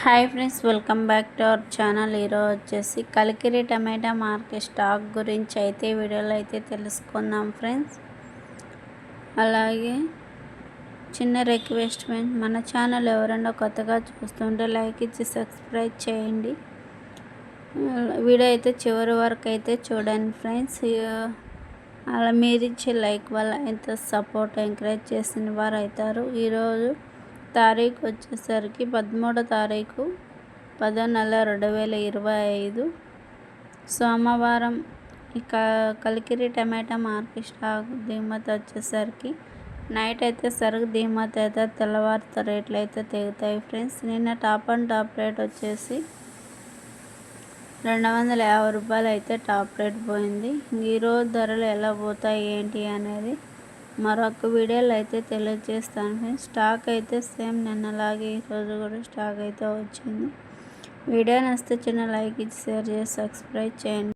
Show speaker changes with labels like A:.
A: Hi friends welcome back to our channel. ఈరోజు వచ్చేసి కలికిరి టమాటా market stock గురించి అయితే వీడియోలో అయితే తెలుసుకుందాం ఫ్రెండ్స్. అలాగే చిన్న రిక్వెస్ట్మెంట్ మన ఛానల్ ఎవరైనా కొత్తగా చూస్తుంటే లైక్ ఇచ్చి సబ్స్క్రైబ్ చేయండి. వీడియో అయితే చివరి వరకు అయితే చూడండి ఫ్రెండ్స్. అలా మీరు ఇచ్చే లైక్ వల్ల ఎంత సపోర్ట్ ఎంకరేజ్ చేసిన వారు అవుతారు. ఈరోజు తారీఖు వచ్చేసరికి పదమూడో తారీఖు పదో నెల రెండు వేల ఇరవై ఐదు. సోమవారం ఇక కలికిరి టమాటా మార్కెట్ స్టాక్ దిగుమతి వచ్చేసరికి నైట్ అయితే సరుకు దిగుమతి అయితే తెల్లవారితో రేట్లు అయితే తెగుతాయి ఫ్రెండ్స్. నిన్న టాప్ అండ్ టాప్ రేట్ వచ్చేసి రెండు వందల యాభై రూపాయలు అయితే టాప్ రేట్ పోయింది. ఈరోజు ధరలు ఎలా పోతాయి ఏంటి అనేది మరొక వీడియోలో అయితే తెలియజేస్తాను. ఫ్రెండ్స్ స్టాక్ అయితే సేమ్ నిన్నలాగే ఈరోజు కూడా స్టాక్ అయితే వచ్చింది. వీడియో నచ్చితే చిన్న లైక్ ఇచ్చి షేర్ చేసి సబ్స్క్రైబ్ చేయండి.